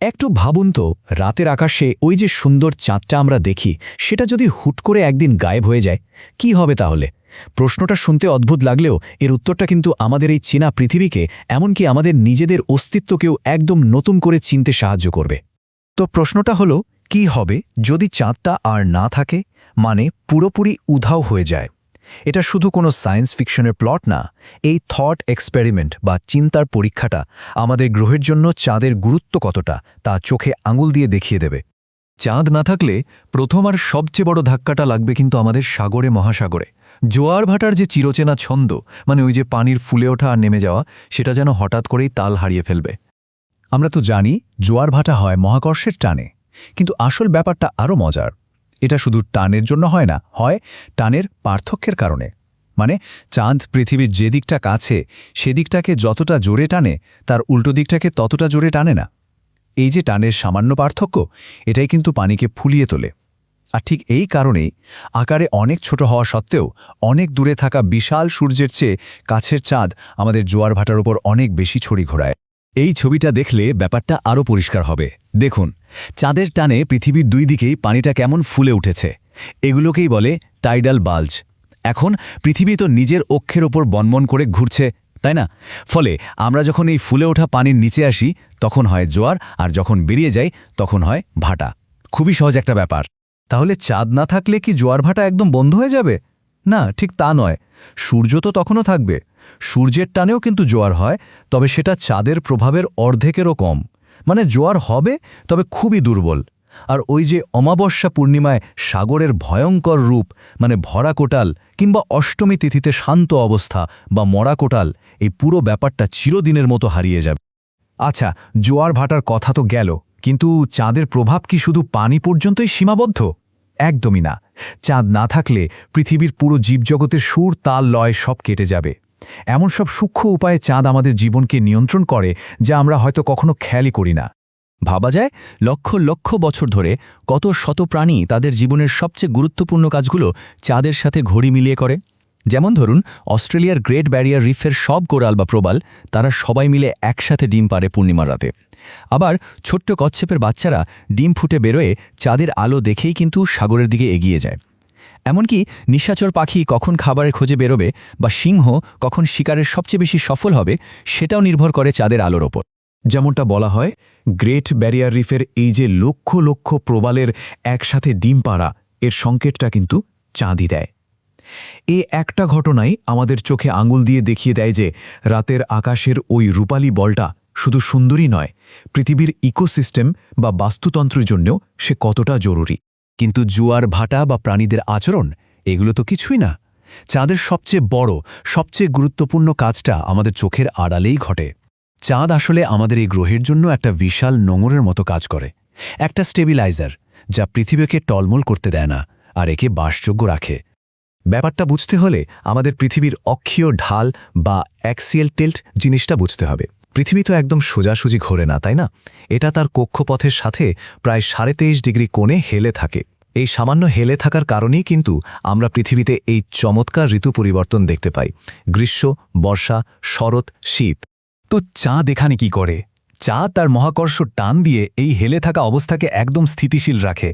একটু ভাবুন তো, রাতের আকাশে ওই যে সুন্দর চাঁদটা আমরা দেখি, সেটা যদি হুট করে একদিন গায়েব হয়ে যায়, কি হবে তাহলে? প্রশ্নটা শুনতে অদ্ভুত লাগলেও এর উত্তরটা কিন্তু আমাদের এই চীনা পৃথিবীকে, এমনকি আমাদের নিজেদের অস্তিত্বকেও একদম নতুন করে চিনতে সাহায্য করবে। তো প্রশ্নটা হলো, কি হবে যদি চাঁদটা আর না থাকে? মানে পুরোপুরি উধাও হয়ে যায়। এটা শুধু কোনো সায়েন্স ফিকশনের প্লট না, এই থট এক্সপেরিমেন্ট বা চিন্তার পরীক্ষাটা আমাদের গ্রহের জন্য চাঁদের গুরুত্ব কতটা তা চোখে আঙুল দিয়ে দেখিয়ে দেবে। চাঁদ না থাকলে প্রথম আর সবচেয়ে বড় ধাক্কাটা লাগবে কিন্তু আমাদের সাগরে, মহাসাগরে। জোয়ার ভাটার যে চিরচেনা ছন্দ মানে ওই যে পানির ফুলে ওঠা আর নেমে যাওয়া, সেটা যেন হঠাৎ করেই তাল হারিয়ে ফেলবে। আমরা তো জানি জোয়ার ভাটা হয় মহাকর্ষের টানে, কিন্তু আসল ব্যাপারটা আরও মজার। এটা শুধু টানের জন্য হয় না, হয় টানের পার্থক্যের কারণে। মানে চাঁদ পৃথিবীর যে দিকটা কাছে সেদিকটাকে যতটা জোরে টানে, তার উল্টো দিকটাকে ততটা জোরে টানে না। এই যে টানের সামান্য পার্থক্য, এটাই কিন্তু পানিকে ফুলিয়ে তোলে। আর ঠিক এই কারণেই আকারে অনেক ছোট হওয়া সত্ত্বেও অনেক দূরে থাকা বিশাল সূর্যের চেয়ে কাছের চাঁদ আমাদের জোয়ার ভাটার উপর অনেক বেশি ছড়ি ঘোরায়। এই ছবিটা দেখলে ব্যাপারটা আরও পরিষ্কার হবে। দেখুন, চাঁদের টানে পৃথিবীর দুই দিকেই পানিটা কেমন ফুলে উঠেছে। এগুলোকেই বলে টাইডাল বাল্জ এখন পৃথিবী তো নিজের অক্ষের ওপর বনবন করে ঘুরছে, তাই না? ফলে আমরা যখন এই ফুলে ওঠা পানির নিচে আসি, তখন হয় জোয়ার, আর যখন বেরিয়ে যাই, তখন হয় ভাটা। খুবই সহজ একটা ব্যাপার। তাহলে চাঁদ না থাকলে কি জোয়ার ভাটা একদম বন্ধ হয়ে যাবে? না, ঠিক তা নয়। সূর্য তো তখনও থাকবে। সূর্যের টানেও কিন্তু জোয়ার হয়, তবে সেটা চাঁদের প্রভাবের অর্ধেকেরও কম। মানে জোয়ার হবে, তবে খুবই দুর্বল। আর ওই যে অমাবস্যা পূর্ণিমায় সাগরের ভয়ঙ্কর রূপ মানে ভরা কোটাল কিংবা অষ্টমী তিথিতে শান্ত অবস্থা বা মরা কোটাল, এই পুরো ব্যাপারটা চিরদিনের মতো হারিয়ে যাবে। আচ্ছা জোয়ার ভাটার কথা তো গেল, কিন্তু চাঁদের প্রভাব কি শুধু পানি পর্যন্তই সীমাবদ্ধ? একদমই না। চাঁদ না থাকলে পৃথিবীর পুরো জীবজগতের সুর, তাল, লয় সব কেটে যাবে। এমন সব সূক্ষ্ম উপায়ে চাঁদ আমাদের জীবনকে নিয়ন্ত্রণ করে যা আমরা হয়তো কখনো খেয়ালই করি না। ভাবা যায়, লক্ষ লক্ষ বছর ধরে কত শত প্রাণী তাদের জীবনের সবচেয়ে গুরুত্বপূর্ণ কাজগুলো চাঁদের সাথে ঘড়ি মিলিয়ে করে। যেমন ধরুন, অস্ট্রেলিয়ার গ্রেট ব্যারিয়ার রিফের সব গোড়াল বা প্রবাল, তারা সবাই মিলে একসাথে ডিম পারে পূর্ণিমার রাতে। আবার ছোট্ট কচ্ছেপের বাচ্চারা ডিম ফুটে বেরোয় চাঁদের আলো দেখেই কিন্তু সাগরের দিকে এগিয়ে যায়। এমনকি নিশাচর পাখি কখন খাবারের খোঁজে বেরোবে বা সিংহ কখন শিকারের সবচেয়ে বেশি সফল হবে, সেটাও নির্ভর করে চাঁদের আলোর ওপর। যেমনটা বলা হয়, গ্রেট ব্যারিয়ার রিফের এই যে লক্ষ লক্ষ প্রবালের একসাথে ডিম পাড়া, এর সংকেতটা কিন্তু চাঁদি দেয়। এ একটা ঘটনাই আমাদের চোখে আঙুল দিয়ে দেখিয়ে দেয় যে রাতের আকাশের ওই রূপালী বলটা শুধু সুন্দরী নয়, পৃথিবীর ইকোসিস্টেম বা বাস্তুতন্ত্রের জন্যও সে কতটা জরুরি। কিন্তু জুয়ার ভাটা বা প্রাণীদের আচরণ, এগুলো তো কিছুই না। চাঁদের সবচেয়ে বড়, সবচেয়ে গুরুত্বপূর্ণ কাজটা আমাদের চোখের আড়ালেই ঘটে। চাঁদ আসলে আমাদের এই গ্রহের জন্য একটা বিশাল নোঙরের মতো কাজ করে। একটা স্টেবিলাইজার, যা পৃথিবীকে টলমল করতে দেয় না আর একে বাসযোগ্য রাখে। ব্যাপারটা বুঝতে হলে আমাদের পৃথিবীর অক্ষীয় ঢাল বা অ্যাক্সিয়েল টিল্ট জিনিসটা বুঝতে হবে। পৃথিবী তো একদম সোজাসুজি ঘোরে না, তাই না? এটা তার কক্ষপথের সাথে প্রায় সাড়ে তেইশ ডিগ্রি কোণে হেলে থাকে। এই সামান্য হেলে থাকার কারণেই কিন্তু আমরা পৃথিবীতে এই চমৎকার ঋতু পরিবর্তন দেখতে পাই। গ্রীষ্ম, বর্ষা, শরৎ, শীত। তো চাঁদ এখানে কি করে? চাঁদ তার মহাকর্ষ টান দিয়ে এই হেলে থাকা অবস্থাকে একদম স্থিতিশীল রাখে।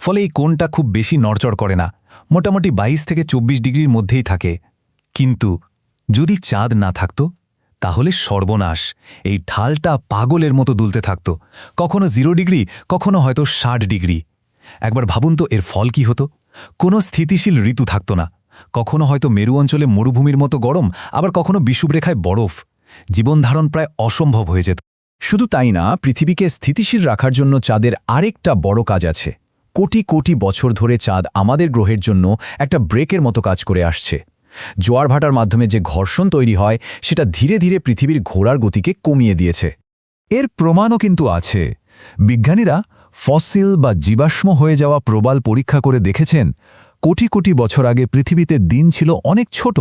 ফলে এই কোণটা খুব বেশি নড়চড় করে না। মোটামুটি ২২ থেকে ২৪ ডিগ্রির মধ্যেই থাকে। কিন্তু যদি চাঁদ না থাকত তাহলে সর্বনাশ। এই ঢালটা পাগলের মতো দুলতে থাকত। কখনো জিরো ডিগ্রি, কখনো হয়তো ষাট ডিগ্রি। একবার ভাবুন তো এর ফল কি হতো? কোনো স্থিতিশীল ঋতু থাকত না। কখনো হয়তো মেরু অঞ্চলে মরুভূমির মতো গরম, আবার কখনো বিষুবরেখায় বরফ। জীবনধারণ প্রায় অসম্ভব হয়ে যেত। শুধু তাই না, পৃথিবীকে স্থিতিশীল রাখার জন্য চাঁদের আরেকটা বড় কাজ আছে। কোটি কোটি বছর ধরে চাঁদ আমাদের গ্রহের জন্য একটা ব্রেকের মতো কাজ করে আসছে। জোয়ার ভাটার মাধ্যমে যে ঘর্ষণ তৈরি হয়, সেটা ধীরে ধীরে পৃথিবীর ঘোড়ার গতিকে কমিয়ে দিয়েছে। এর প্রমাণও কিন্তু আছে। বিজ্ঞানীরা ফসিল বা জীবাশ্ম হয়ে যাওয়া প্রবাল পরীক্ষা করে দেখেছেন, কোটি কোটি বছর আগে পৃথিবীতে দিন ছিল অনেক ছোট।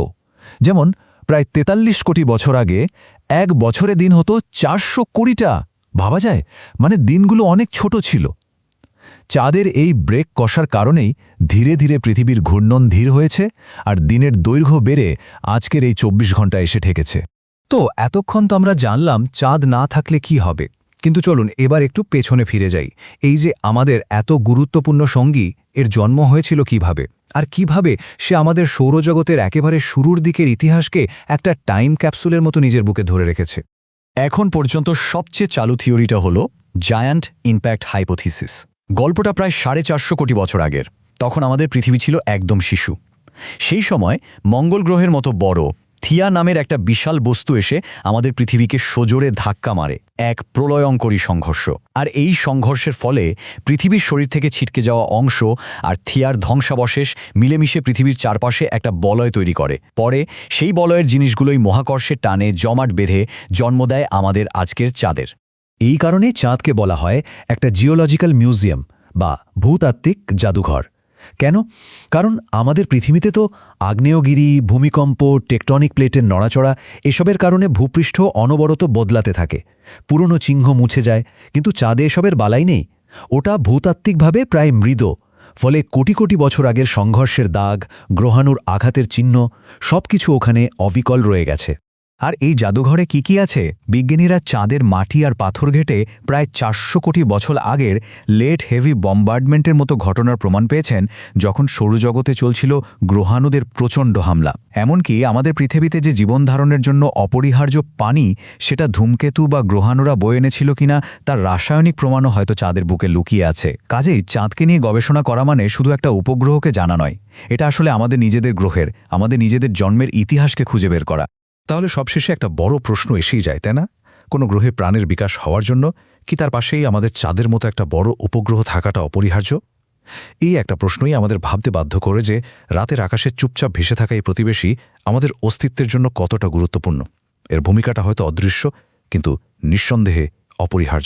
যেমন, প্রায় ৪৩ কোটি বছর আগে এক বছরে দিন হতো চারশো কোটিটা ভাবা যায়? মানে দিনগুলো অনেক ছোট ছিল। চাঁদের এই ব্রেক কষার কারণেই ধীরে ধীরে পৃথিবীর ঘূর্ণন ধীর হয়েছে আর দিনের দৈর্ঘ্য বেড়ে আজকের এই ২৪ ঘণ্টা এসে ঠেকেছে। তো এতক্ষণ তো আমরা জানলাম চাঁদ না থাকলে কি হবে। কিন্তু চলুন এবার একটু পেছনে ফিরে যাই। এই যে আমাদের এত গুরুত্বপূর্ণ সঙ্গী, এর জন্ম হয়েছিল কীভাবে? আর কীভাবে সে আমাদের সৌরজগতের একেবারে শুরুর দিকের ইতিহাসকে একটা টাইম ক্যাপসুলের মতো নিজের বুকে ধরে রেখেছে? এখন পর্যন্ত সবচেয়ে চালু থিওরিটা হল জায়ান্ট ইম্প্যাক্ট হাইপোথিসিস। গল্পটা প্রায় সাড়ে চারশো কোটি বছর আগের। তখন আমাদের পৃথিবী ছিল একদম শিশু। সেই সময় মঙ্গল গ্রহের মতো বড়, থিয়া নামের একটা বিশাল বস্তু এসে আমাদের পৃথিবীকে সজোরে ধাক্কা মারে, এক প্রলয়ঙ্করী সংঘর্ষ। আর এই সংঘর্ষের ফলে পৃথিবীর শরীর থেকে ছিটকে যাওয়া অংশ আর থিয়ার ধ্বংসাবশেষ মিলেমিশে পৃথিবীর চারপাশে একটা বলয় তৈরি করে। পরে সেই বলয়ের জিনিসগুলোই মহাকর্ষে টানে, জমাট বেঁধে জন্ম দেয় আমাদের আজকের চাঁদের। এই কারণে চাঁদকে বলা হয় একটা জিওলজিক্যাল মিউজিয়াম বা ভূতাত্ত্বিক জাদুঘর। কেন? কারণ আমাদের পৃথিবীতে তো আগ্নেয়গিরি, ভূমিকম্প, টেকটনিক প্লেটের নড়াচড়া এসবের কারণে ভূপৃষ্ঠ অনবরত বদলাতে থাকে। পুরনো চিহ্ন মুছে যায়, কিন্তু চাঁদে এসবের বালাই নেই। ওটা ভূতাত্ত্বিকভাবে প্রায় মৃদ, ফলে কোটি কোটি বছর আগের সংঘর্ষের দাগ, গ্রহাণুর আঘাতের চিহ্ন সবকিছু ওখানে অবিকল রয়ে গেছে। আর এই জাদুঘরে কি কি আছে? বিজ্ঞানীরা চাঁদের মাটি আর পাথর ঘেটে প্রায় চারশো কোটি বছর আগের লেট হেভি বম্বার্ডমেন্টের মতো ঘটনার প্রমাণ পেয়েছেন যখন সৌরজগতে চলছিল গ্রহাণুদের প্রচণ্ড হামলা। এমনকি আমাদের পৃথিবীতে যে জীবন ধারণের জন্য অপরিহার্য পানি, সেটা ধূমকেতু বা গ্রহাণুরা বয়ে এনেছিল কিনা, তার রাসায়নিক প্রমাণও হয়তো চাঁদের বুকে লুকিয়ে আছে। কাজেই চাঁদকে নিয়ে গবেষণা করা মানে শুধু একটা উপগ্রহকে জানা নয়। এটা আসলে আমাদের নিজেদের গ্রহের, আমাদের নিজেদের জন্মের ইতিহাসকে খুঁজে বের করা। তাহলে সবশেষে একটা বড় প্রশ্ন এসেই যায়, তাই না? কোনো গ্রহে প্রাণের বিকাশ হওয়ার জন্য কি তার পাশেই আমাদের চাঁদের মতো একটা বড় উপগ্রহ থাকাটা অপরিহার্য? এই একটা প্রশ্নই আমাদের ভাবতে বাধ্য করে যে রাতের আকাশে চুপচাপ ভেসে থাকা এই প্রতিবেশী আমাদের অস্তিত্বের জন্য কতটা গুরুত্বপূর্ণ। এর ভূমিকাটা হয়তো অদৃশ্য, কিন্তু নিঃসন্দেহে অপরিহার্য।